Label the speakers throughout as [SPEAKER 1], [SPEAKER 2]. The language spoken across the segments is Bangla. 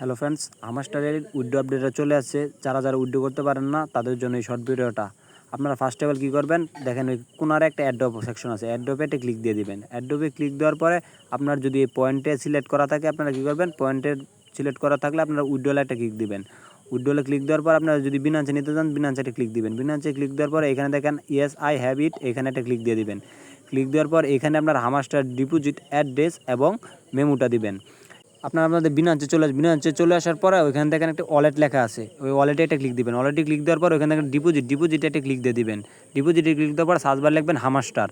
[SPEAKER 1] হ্যালো ফ্রেন্ডস আমার স্টারের উইডো আপডেটটা চলে আসছে। যারা যারা উইডো করতে পারেন না, তাদের জন্য এই শর্ট ভিডিওটা আপনারা ফার্স্ট অফ অল কী করবেন? দেখেন ওই কোনারে একটা অ্যাড্রপ সেকশন আছে। অ্যাড্রপে একটা ক্লিক দিয়ে দিবেন। অ্যাড্রপে ক্লিক দেওয়ার পরে আপনার যদি এই পয়েন্টে সিলেক্ট করা থাকে, আপনারা কী করবেন? পয়েন্টে সিলেক্ট করা থাকলে আপনারা উইডোলে একটা ক্লিক দিবেন। উইডোলে ক্লিক দেওয়ার পর আপনারা যদি বিনাঞ্চে নিতে চান বিনান্সে একটা ক্লিক দিবেন। বিনাঞ্চে ক্লিক দেওয়ার পর এখানে দেখেন ইয়েস আই হ্যাভ ইট এখানে একটা ক্লিক দিয়ে দিবেন। ক্লিক দেওয়ার পর এখানে আপনার হামাস্টার ডিপোজিট অ্যাড্রেস এবং মেমোটা দিবেন। আপনার আপনাদের বিনাঞ্চে চলে আসবে বিনাঞ্চে চলে আসার পরে ওইখান থেকে একটা ওয়ালেট লেখা আছে। ওই ওয়ালেটে একটা ক্লিক দিবেন। ওয়ালেটে ক্লিক দেওয়ার পর ওইখানে থেকে ডিপোজিট ডিপোজিটে একটা ক্লিক দিয়ে দিবেন। ডিপোজিটে ক্লিক দেওয়ার পর সার্চবার লিখবেন হামাস্টার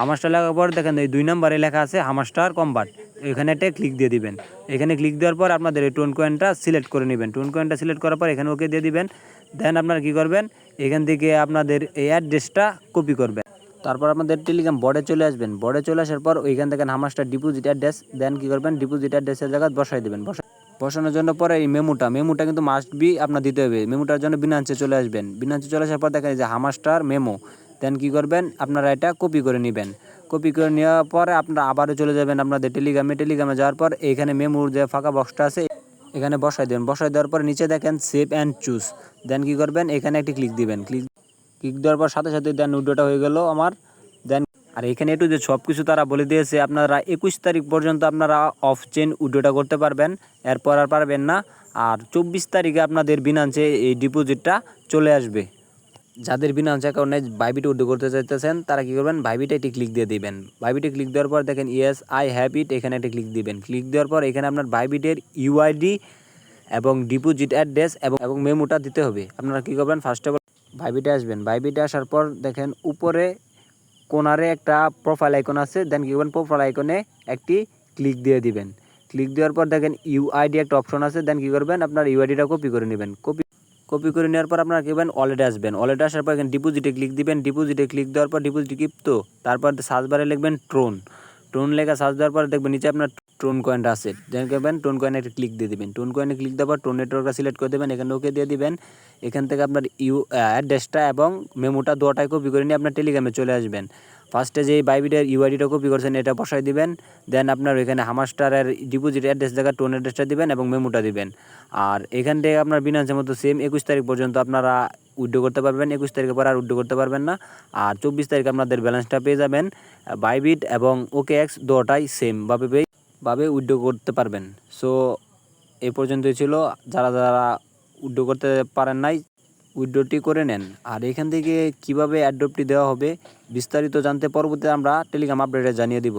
[SPEAKER 1] হামাস্টার লেখার পর দেখেন এই দুই নম্বরে লেখা আছে হামাস্টার কম্বার্ট এখানে একটা ক্লিক দিয়ে দিবেন। এখানে ক্লিক দেওয়ার পর আপনাদের এই টোন কয়েনটা সিলেক্ট করে নেবেন। টোন কয়েনটা সিলেক্ট করার পর এখানে ওকে দিয়ে দিবেন। দেন আপনারা কী করবেন? এখান থেকে আপনাদের এই অ্যাড্রেসটা কপি করবেন। তারপর আপনাদের টেলিগ্রাম বোর্ডে চলে আসবেন। বোর্ডে চলে আসার পর ওইখান থেকে হামাসটা ডিপোজিট অ্যাড্রেস দেন কী করবেন? ডিপোজিট অ্যাড্রেসের জায়গায় বসাই দেবেন। বসা বসানোর জন্য পরে এই মেমোটা মেমোটা কিন্তু মাস্ট বি আপনার দিতে হবে। মেমোটার জন্য বিনাঞ্চে চলে আসবেন। বিনাঞ্চে চলে আসার পর দেখেন যে হামাস্টার মেমো দেন কী করবেন? আপনারা এটা কপি করে নেবেন। কপি করে নেওয়ার পরে আপনারা আবারও চলে যাবেন আপনাদের টেলিগ্রামে টেলিগ্রামে যাওয়ার পর এইখানে মেমোর যে ফাঁকা বক্সটা আছে, এখানে বসাই দেবেন। বসাই দেওয়ার পর নিচে দেখেন সেভ অ্যান্ড চুজ দেন কী করবেন? এখানে একটি ক্লিক দিবেন। ক্লিক ক্লিক দেওয়ার পর সাথে সাথে দেন উডোটা হয়ে গেল আমার। দেন আর এখানে একটু যে সব কিছু তারা বলে দিয়েছে, আপনারা একুশ তারিখ পর্যন্ত আপনারা অফ চেন উডোটা করতে পারবেন, এরপর আর পারবেন না। আর চব্বিশ তারিখে আপনাদের বিনান্সে এই ডিপোজিটটা চলে আসবে। যাদের বিনান্স অ্যাকাউন্টে বাইবিট উড্ডো করতে চাইতেছেন, তারা কী করবেন? বাইবিটে একটি ক্লিক দিয়ে দিবেন। বাইবিটে ক্লিক দেওয়ার পর দেখেন ইয়েস আই হ্যাভ ইট এখানে একটা ক্লিক দিবেন। ক্লিক দেওয়ার পর এখানে আপনার বাইবিটের ইউআইডি এবং ডিপোজিট অ্যাড্রেস এবং এবং মেমোটা দিতে হবে। আপনারা কী করবেন? ফার্স্ট অফ অল ভাইবিটে আসবেন। ভাইবিটে আসার পর দেখেন উপরে কোনারে একটা প্রোফাইল আইকন আছে দেন কি করবেন? প্রোফাইল আইকনে একটি ক্লিক দিয়ে দিবেন। ক্লিক দেওয়ার পর দেখেন ইউআইডি একটা অপশন আছে দেন কি করবেন? আপনার ইউআইডিটা কপি করে নেবেন। কপি কপি করে নেওয়ার পর আপনারা করবেন? ওয়ালেটে আসবেন। ওয়ালেটে আসার পর এখানে ডিপোজিটে ক্লিক দিবেন। ডিপোজিটে ক্লিক দেওয়ার পর ডিপোজিট কিপ্তো তারপর সার্চ বারে লিখবেন ট্রোন ট্রোন লেখা সার্চ দেওয়ার পর দেখবেন নিচে আপনার ট্রোন কয়েনটা আছে। দেন করবেন? টোন কয়েনে একটা ক্লিক দিয়ে দিবেন। টোন কয়েনে ক্লিক দেওয়ার পর টোন নেটওয়ার্কটা সিলেক্ট করে দেবেন। এখানে ওকে দিয়ে দিবেন। এখান থেকে আপনার ইউ অ্যাড্রেসটা এবং মেমোটা দুটাই কপি করে নিয়ে আপনার টেলিগ্রামে চলে আসবেন। ফার্স্টে যে বাইবিটের ইউআইডিটা কপি করছেন, এটা বসাই দিবেন। দেন আপনার ওইখানে হামাস্টারের ডিপোজিট অ্যাড্রেস জায়গা টোন অ্যাড্রেসটা দিবেন এবং মেমোটা দিবেন। আর এখান থেকে আপনার বিনান্সের মতো সেম একুশ তারিখ পর্যন্ত আপনারা উইড্রো করতে পারবেন। একুশ তারিখের পর আর উইড্রো করতে পারবেন না। আর চব্বিশ তারিখে আপনাদের ব্যালেন্সটা পেয়ে যাবেন। বাইবিট এবং ওকে এক্স দুটাই সেমভাবে পেয়ে ভাবে উইড্রো করতে পারবেন। সো এ পর্যন্তই ছিল। যারা যারা উইড্রো করতে পারেন নাই, উইড্রোটি করে নেন। আর এখান থেকে কীভাবে অ্যাড্রপটি দেওয়া হবে, বিস্তারিত জানতে পরবর্তীতে আমরা টেলিগ্রাম আপডেটে জানিয়ে দিব।